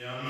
Yeah.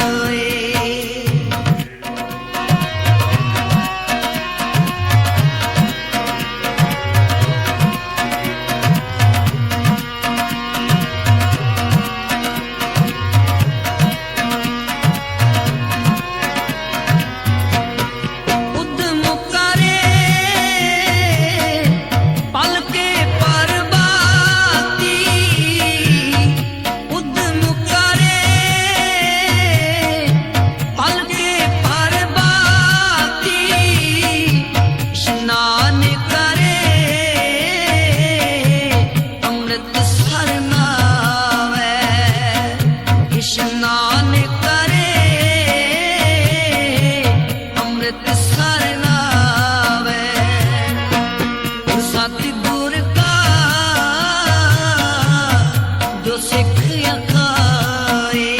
ਸਿੱਖ ਅਖਾਏ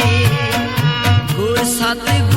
ਗੁਰ ਸਤਿਗੁਰ